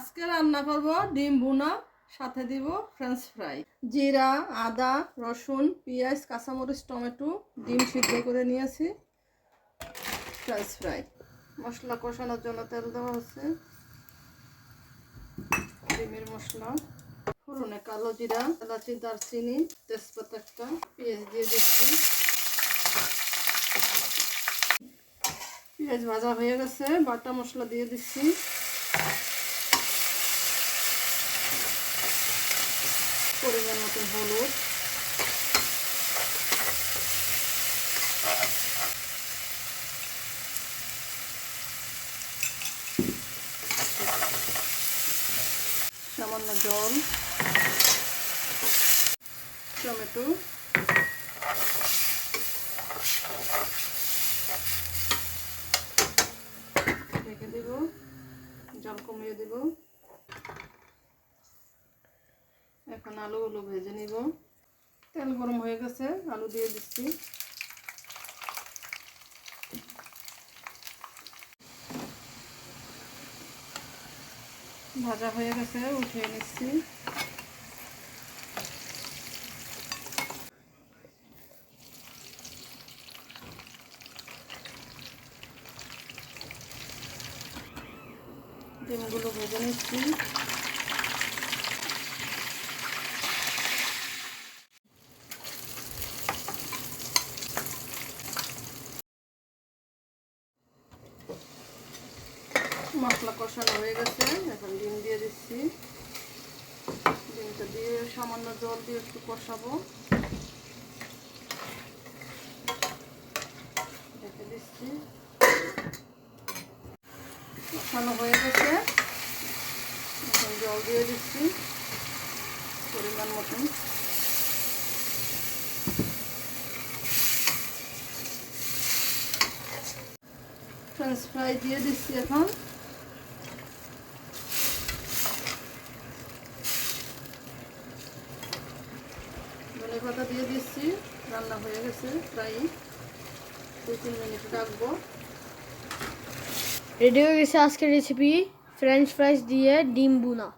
আজকে রান্না করব ডিম ভুনা, সাথে দিব ফ্রেঞ্চ ফ্রাই জিরা, আদা, রসুন, পেঁয়াজ, কাঁচামরিচ, টমেটো, ডিম সিদ্ধ করে নিয়েছি। ফ্রেঞ্চ ফ্রাই মশলা কষানোর জন্য তেল দেওয়া হচ্ছে। ডিমের মশলা। ফোড়নে কালো জিরা, এলাচি, দারচিনি, তেজপাতা একটা, পেঁয়াজ দিয়ে দিচ্ছি। পেঁয়াজ ভাজা হয়ে গেছে, বাটা মশলা দিয়ে দিচ্ছি। পরিমাণ মতন হলুদ। সামান্য জল। টমেটো। ঢেকে দিব। জল কমিয়ে দিব। এখন আলুগুলো ভেজে নিব। তেল গরম হয়ে গেছে, আলু দিয়ে দিচ্ছি। ভাজা হয়ে গেছে, উঠিয়ে নিচ্ছি। ডিমগুলো ভেজে নিচ্ছি। মশলা কষানো হয়ে গেছে। এখন ডিম দিয়ে দিচ্ছি। ডিমটা দিয়ে সামান্য জল দিয়ে একটু কষাবো। রেখে দিচ্ছি। কষানো হয়ে গেছে। এখন জল দিয়ে দিচ্ছি পরিমাণ মতন। ফ্রেঞ্চ ফ্রাই দিয়ে দিচ্ছি এখন। ধনে পাতা দিয়ে দিচ্ছি। রান্না হয়ে গেছে প্রায় দু তিন মিনিট রাখব। রেডি হয়ে গেছে আজকের রেসিপি ফ্রেঞ্চ ফ্রাইস দিয়ে ডিম বুনা